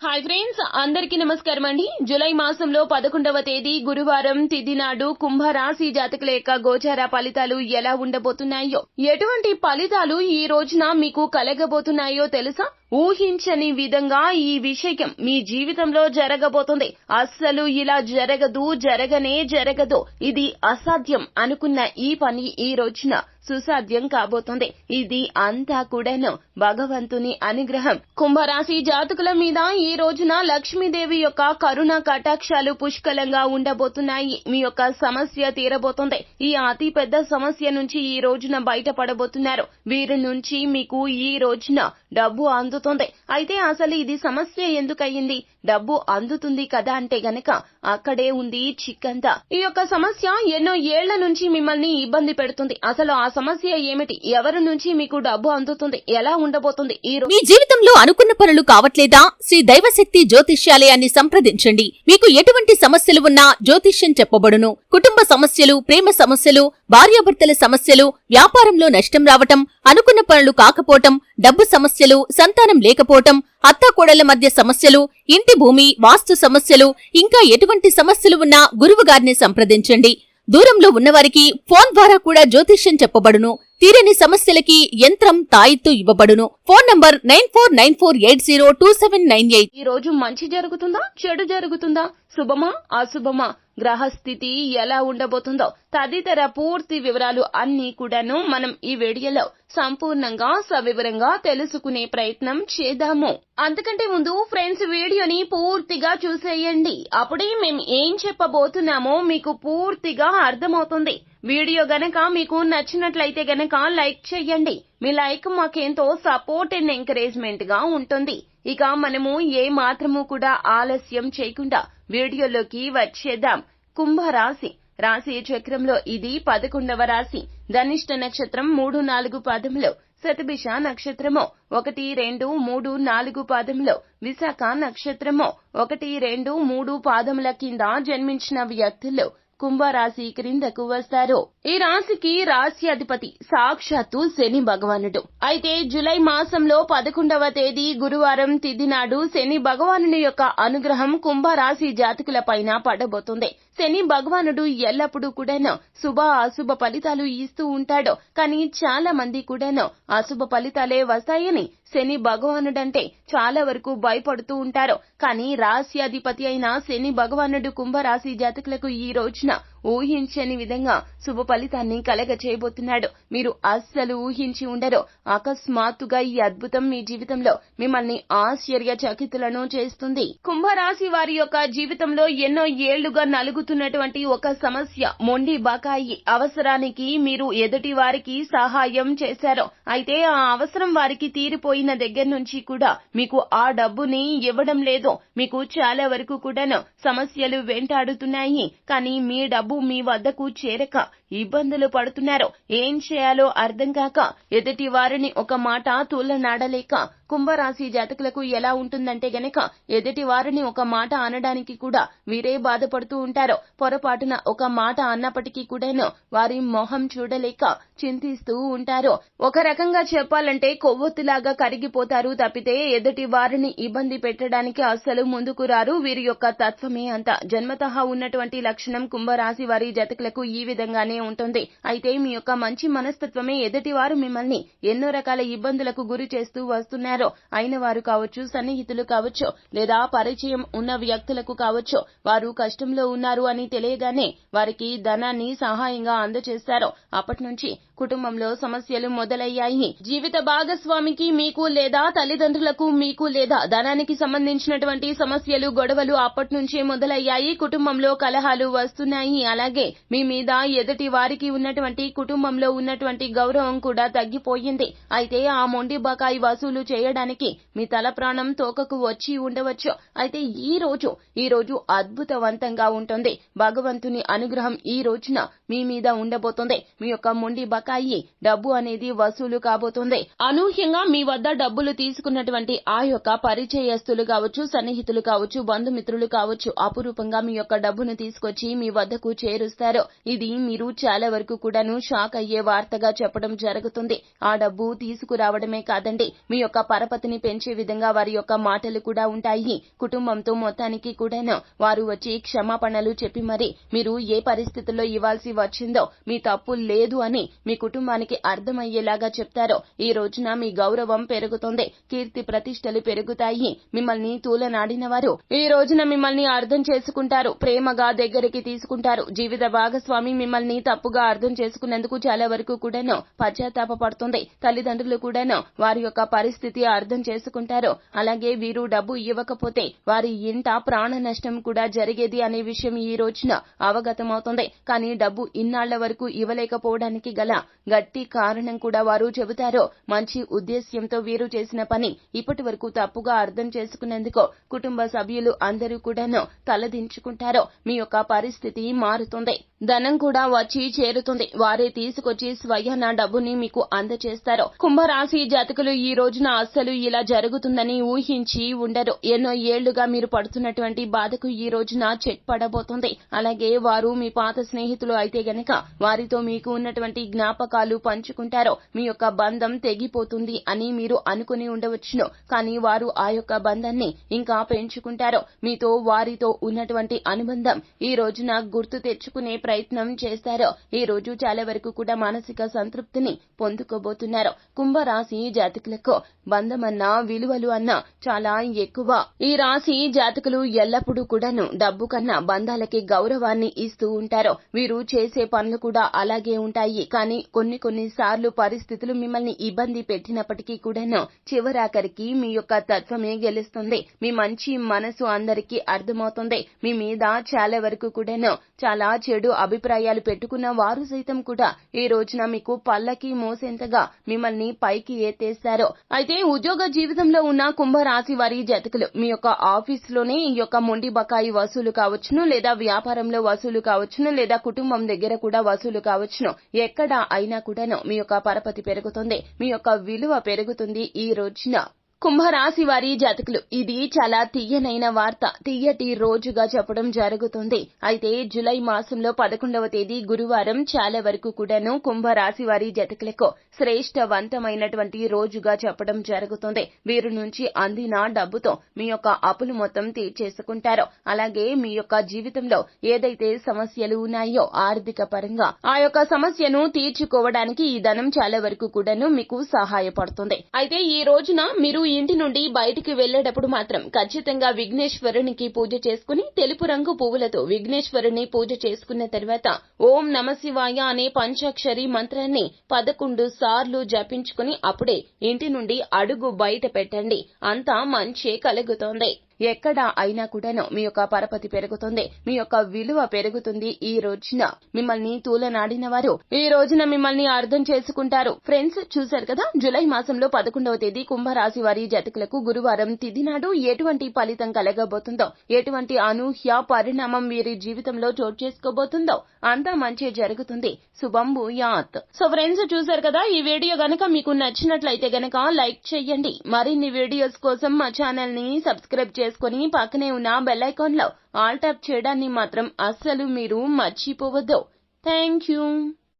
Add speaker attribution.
Speaker 1: Hi friends అందరికీ నమస్కారం అండి. జూలై మాసంలో పదకొండవ తేదీ గురువారం తిదినాడు కుంభరాశి జాతకుల యొక్క గోచార ఫలితాలు ఎలా ఉండబోతున్నాయో ఎటువంటి ఫలితాలు ఈ రోజున మీకు కలగబోతున్నాయో తెలుసా? ఊహించని విధంగా ఈ విషయం మీ జీవితంలో జరగబోతుంది. అస్సలు ఇలా జరగదు జరగనే జరగదు. ఇది అసాధ్యం అనుకున్న ఈ పని ఈ రోజున సుసాధ్యం కాబోతుంది. ఇది అంతా కూడాను భగవంతుని అనుగ్రహం. కుంభరాశి జాతకుల మీద ఈ రోజున లక్ష్మీదేవి యొక్క కరుణ కటాక్షాలు పుష్కలంగా ఉండబోతున్నాయి. మీ యొక్క సమస్య తీరబోతుంది. ఈ అతి పెద్ద సమస్య నుంచి ఈ రోజున బయటపడబోతున్నారు. వీరి నుంచి మీకు ఈ రోజున డబ్బు అందుతోంది. అయితే అసలు ఇది సమస్య ఎందుకయ్యింది? డబ్బు అందుతుంది కదా అంటే గనక అక్కడే ఉంది చిక్కంతా. ఈ యొక్క సమస్య ఎన్నో ఏళ్ళ నుంచి మిమ్మల్ని ఇబ్బంది పెడుతుంది. అసలు ఆ సమస్య ఏమిటి? ఎవరి నుంచి మీకు డబ్బు అందుతుంది? ఎలా ఉండబోతుంది? ఈ
Speaker 2: మీ జీవితంలో అనుకున్న పనులు కావట్లేదా? శ్రీ దైవశక్తి జ్యోతిష్యాలయాన్ని సంప్రదించండి. మీకు ఎటువంటి సమస్యలు ఉన్నా జ్యోతిష్యం చెప్పబడును. కుటుంబ సమస్యలు ప్రేమ సమస్యలు భార్యాభర్తల సమస్యలు వ్యాపారంలో నష్టం రావటం అనుకున్న పనులు కాకపోవటం డబ్బు సమస్యలు సంతానం లేకపోవటం అత్తాకోడళ్ళ మధ్య సమస్యలు ఇంటి భూమి వాస్తు సమస్యలు ఇంకా ఎటువంటి సమస్యలు ఉన్నా గురువుగారిని సంప్రదించండి. దూరంలో ఉన్నవారికి ఫోన్ ద్వారా కూడా జ్యోతిష్యం చెప్పబడును. తీరని సమస్యలకి యంత్రం తాయిత్తు ఇవ్వబడును. Phone number nine four nine four eight zero two seven nine eight.
Speaker 1: ఈ రోజు మంచి జరుగుతుందా? చెడు జరుగుతుందా? శుభమా? అశుభమా? గ్రహస్థితి ఎలా ఉండబోతుందో తదితర పూర్తి వివరాలు అన్ని కూడాను మనం ఈ వీడియోలో సంపూర్ణంగా సవివరంగా తెలుసుకునే ప్రయత్నం చేద్దాము. అంతకంటే ముందు ఫ్రెండ్స్ వీడియోని పూర్తిగా చూసేయండి. అప్పుడే మేము ఏం చెప్పబోతున్నామో మీకు పూర్తిగా అర్థమవుతుంది. వీడియో గనక మీకు నచ్చినట్లయితే గనక లైక్ చేయండి. మీ లైక్ మాకెంతో సపోర్ట్ అండ్ ఎంకరేజ్మెంట్గా ఉంటుంది. ఇక మనము ఏ మాత్రము కూడా ఆలస్యం చేయకుండా వీడియోలోకి వచ్చేద్దాం. కుంభరాశి. రాశి చక్రంలో ఇది పదకొండవ రాశి. ధనిష్ట నక్షత్రం మూడు నాలుగు పాదములో. శతభిష నక్షత్రము ఒకటి రెండు మూడు నాలుగు పాదములో. విశాఖ నక్షత్రము ఒకటి రెండు మూడు పాదముల కింద జన్మించిన వ్యక్తులు. కుంభరాశి క్రిందకు వస్తారు. ఈ రాశికి రాశ్యాధిపతి సాక్షాత్తు శని భగవానుడు. అయితే జులై మాసంలో పదకొండవ తేదీ గురువారం తిథి నాడు శని భగవానుని యొక్క అనుగ్రహం కుంభరాశి జాతకుల పైన పడబోతుంది. శని భగవానుడు ఎల్లప్పుడూ కూడాను శుభ అశుభ ఫలితాలు ఇస్తూ ఉంటాడు. కానీ చాలా మంది కూడాను అశుభ ఫలితాలే వస్తాయని శని భగవానుడంటే చాలా వరకు భయపడుతూ ఉంటారు. కానీ రాశ్యాధిపతి అయిన శని భగవానుడు కుంభరాశి జాతకులకు ఈ రోజున ఊహించని విధంగా శుభ ఫలితాన్ని కలగ చేయబోతున్నాడు. మీరు అస్సలు ఊహించి ఉండరు. అకస్మాత్తుగా ఈ అద్భుతం మీ జీవితంలో మిమ్మల్ని ఆశ్చర్యచకితులను చేస్తుంది. కుంభరాశి వారి యొక్క జీవితంలో ఎన్నో ఏళ్ళుగా నలుగుతున్నటువంటి ఒక సమస్య మొండి బకాయి. అవసరానికి మీరు ఎదుటి వారికి సహాయం చేశారు. అయితే ఆ అవసరం వారికి తీరిపోయిన దగ్గర నుంచి కూడా మీకు ఆ డబ్బుని ఇవ్వడం లేదు. మీకు చాలా వరకు కూడాను సమస్యలు వెంటాడుతున్నాయి. కానీ మీ డబ్బు మీ వద్దకు చేరక ఇబ్బందులు పడుతున్నారు ఏం చేయాలో అర్థం కాక ఎదుటి వారిని ఒక మాట తూలనాడలేక కుంభరాశి జాతకులకు ఎలా ఉంటుందంటే గనక ఎదుటి వారిని ఒక మాట అనడానికి కూడా వీరే బాధపడుతూ ఉంటారు పొరపాటున ఒక మాట అన్నప్పటికీ కూడాను వారి మొహం చూడలేక చింతిస్తూ ఉంటారు. ఒక రకంగా చెప్పాలంటే కొవ్వొత్తులాగా కరిగిపోతారు తప్పితే ఎదుటి వారిని ఇబ్బంది పెట్టడానికి అస్సలు ముందుకు రారు వీరి యొక్క తత్వమే అంత. జన్మతహా ఉన్నటువంటి లక్షణం కుంభరాశి వారి జాతకులకు ఈ విధంగానే ఉంటుంది. అయితే మీ యొక్క మంచి మనస్తత్వమే ఎదుటివారు మిమ్మల్ని ఎన్నో రకాల ఇబ్బందులకు గురి చేస్తూ వస్తున్నారు. అయిన వారు కావచ్చు సన్నిహితులు కావచ్చు లేదా పరిచయం ఉన్న వ్యక్తులకు కావచ్చు వారు కష్టంలో ఉన్నారు అని తెలియగానే వారికి ధనాన్ని సహాయంగా అందజేస్తారు. అప్పటి నుంచి కుటుంబంలో సమస్యలు మొదలయ్యాయి. జీవిత భాగస్వామికి మీకు లేదా తల్లిదండ్రులకు మీకు లేదా ధనానికి సంబంధించినటువంటి సమస్యలు గొడవలు అప్పటి నుంచే మొదలయ్యాయి. కుటుంబంలో కలహాలు వస్తున్నాయి. అలాగే మీ మీద ఎదుటి వారికి ఉన్నటువంటి కుటుంబంలో ఉన్నటువంటి గౌరవం కూడా తగ్గిపోయింది. అయితే ఆ మొండి బకాయి వసూలు చేయడానికి మీ తల ప్రాణం తోకకు వచ్చి ఉండవచ్చు. అయితే ఈ రోజు ఈ రోజు అద్భుతవంతంగా ఉంటుంది. భగవంతుని అనుగ్రహం ఈ రోజున మీ మీద ఉండబోతుంది. మీ యొక్క మొండి బకాయి అయ్యి డబ్బు అనేది వసూలు కాబోతుంది. అనూహ్యంగా మీ వద్ద డబ్బులు తీసుకున్నటువంటి ఆ యొక్క పరిచయస్తులు కావచ్చు సన్నిహితులు కావచ్చు బంధుమిత్రులు కావచ్చు అపురూపంగా మీ యొక్క డబ్బును తీసుకొచ్చి మీ వద్దకు చేరుస్తారు. ఇది మీరు చాలా వరకు కూడాను షాక్ అయ్యే వార్తగా చెప్పడం జరుగుతుంది. ఆ డబ్బు తీసుకురావడమే కాదండి మీ యొక్క పరపతిని పెంచే విధంగా వారి యొక్క మాటలు కూడా ఉంటాయి. కుటుంబంతో మొత్తానికి కూడాను వారు వచ్చి క్షమాపణలు చెప్పి మరి మీరు ఏ పరిస్థితుల్లో ఇవ్వాల్సి వచ్చిందో మీ తప్పు లేదు అని మీ కుటుంబానికి అర్థమయ్యేలాగా చెప్తారో ఈ రోజున మీ గౌరవం పెరుగుతుంది కీర్తి ప్రతిష్టలు పెరుగుతాయి మిమ్మల్ని తూలనాడిన వారు ఈ రోజున మిమ్మల్ని అర్థం చేసుకుంటారు ప్రేమగా దగ్గరికి తీసుకుంటారు. జీవిత భాగస్వామి మిమ్మల్ని తప్పుగా అర్థం చేసుకున్నందుకు చాలా వరకు కూడాను పశ్చాత్తాప పడుతుంది తల్లిదండ్రులు కూడాను వారి యొక్క పరిస్థితి అర్థం చేసుకుంటారు. అలాగే వీరు డబ్బు ఇవ్వకపోతే వారి ఇంట ప్రాణ నష్టం కూడా జరిగేది అనే విషయం ఈ రోజున అవగతమవుతుంది. కానీ డబ్బు ఇన్నాళ్ళ వరకు ఇవ్వలేకపోవడానికి గల గట్టి కారణం కూడా వారు చెబుతారో మంచి ఉద్దేశ్యంతో వీరు చేసిన పని ఇప్పటి వరకు తప్పుగా అర్థం చేసుకునేందుకు కుటుంబ సభ్యులు అందరూ కూడాను తలదించుకుంటారో మీ యొక్క పరిస్థితి మారుతుంది. ధనం కూడా వచ్చి చేరుతుంది. వారే తీసుకొచ్చి స్వయాన డబ్బుని మీకు అందజేస్తారు కుంభరాశి జాతకులు ఈ రోజున అస్సలు ఇలా జరుగుతుందని ఊహించి ఉండరు. ఎన్నో ఏళ్ళుగా మీరు పడుతున్నటువంటి బాధకు ఈ రోజున చెక్ పడబోతుంది అలాగే వారు మీ పాత స్నేహితులు అయితే గనక వారితో మీకు ఉన్నటువంటి జ్ఞాపకం జ్ఞాపకాలు పంచుకుంటారో మీ యొక్క బంధం తెగిపోతుంది అని మీరు అనుకుని ఉండవచ్చును. కానీ వారు ఆ యొక్క బంధాన్ని ఇంకా పెంచుకుంటారో మీతో వారితో ఉన్నటువంటి అనుబంధం ఈ రోజున గుర్తు తెచ్చుకునే ప్రయత్నం చేస్తారో ఈ రోజు చాలా వరకు కూడా మానసిక సంతృప్తిని పొందుకోబోతున్నారు. కుంభరాశి జాతకులకు బంధమన్న విలువలు అన్న చాలా ఎక్కువ. ఈ రాశి జాతకులు ఎల్లప్పుడూ కూడాను డబ్బు కన్నా బంధాలకి గౌరవాన్ని ఇస్తూ ఉంటారు. వీరు చేసే పనులు కూడా అలాగే ఉంటాయి. కానీ కొన్ని కొన్నిసార్లు పరిస్థితులు మిమ్మల్ని ఇబ్బంది పెట్టినప్పటికీ కూడాను చివరాఖరికి మీ యొక్క తత్వమే గెలుస్తుంది. మీ మంచి మనసు అందరికీ అర్థమవుతుంది. మీ మీద చాలా వరకు కూడాను చాలా చెడు అభిప్రాయాలు పెట్టుకున్న వారు సైతం కూడా ఈ రోజున మీకు పల్లకి మోసేంతగా మిమ్మల్ని పైకి ఎత్తేస్తారు అయితే ఉద్యోగ జీవితంలో ఉన్న కుంభరాశి వారి జతకులు మీ యొక్క ఆఫీస్లోనే ఈ యొక్క మొండి బకాయి వసూలు కావచ్చును లేదా వ్యాపారంలో వసూలు కావచ్చును లేదా కుటుంబం దగ్గర కూడా వసూలు కావచ్చును. ఎక్కడ అయినా కూడాను మీ యొక్క పరపతి పెరుగుతుంది. మీ యొక్క విలువ పెరుగుతుంది ఈ రోజున. కుంభరాశి వారి జాతకులు. ఇది చాలా తీయనైన వార్త. తీయటి రోజుగా చెప్పడం జరుగుతుంది. అయితే జులై మాసంలో పదకొండవ తేదీ గురువారం చాలా వరకు కూడాను కుంభరాశి వారి జాతకులకు శ్రేష్టవంతమైనటువంటి రోజుగా చెప్పడం జరుగుతుంది. వీరి నుంచి అందిన డబ్బుతో మీ యొక్క అప్పులు మొత్తం తీర్చేసుకుంటారు. అలాగే మీ యొక్క జీవితంలో ఏదైతే సమస్యలు ఉన్నాయో ఆర్థిక పరంగా ఆ యొక్క సమస్యను తీర్చుకోవడానికి ఈ ధనం చాలా వరకు కూడాను మీకు సహాయపడుతుంది. అయితే ఈ రోజున మీరు ఇంటి నుండి బయటికి వెళ్ళేటప్పుడు మాత్రం ఖచ్చితంగా విఘ్నేశ్వరునికి పూజ చేసుకుని తెలుపు రంగు పువ్వులతో విఘ్నేశ్వరుని పూజ చేసుకున్న తర్వాత ఓం నమ శివాయ అనే పంచాక్షరి మంత్రాన్ని పదకొండు సార్లు జపించుకుని అప్పుడే ఇంటి నుండి అడుగు బయట పెట్టండి. అంతా మంచే కలుగుతోంది. ఎక్కడ అయినా కూడాను మీ యొక్క పరపతి పెరుగుతుంది మీ యొక్క విలువ పెరుగుతుంది ఈ రోజున. మిమ్మల్ని తూలనాడిన వారు ఈ రోజున మిమ్మల్ని అర్థం చేసుకుంటారు. ఫ్రెండ్స్ చూశారు కదా? జులై మాసంలో పదకొండవ తేదీ కుంభరాశి వారి జతకులకు గురువారం తిథి నాడు ఎటువంటి ఫలితం కలగబోతుందో ఎటువంటి అనూహ్య పరిణామం వీరి జీవితంలో చోటు చేసుకోబోతుందో అంతా మంచి జరుగుతుంది. శుభం భూయాత్. సో ఫ్రెండ్స్ చూశారు కదా? ఈ వీడియో గనక మీకు నచ్చినట్లయితే గనక లైక్ చేయండి. మరిన్ని వీడియోస్ కోసం మా ఛానల్ని సబ్స్క్రైబ్ చేసుకుని పక్కనే ఉన్న బెల్ ఐకాన్లో ఆల్ టాప్ చేయడాన్ని మాత్రం అస్సలు మీరు మర్చిపోవద్దు. Thank you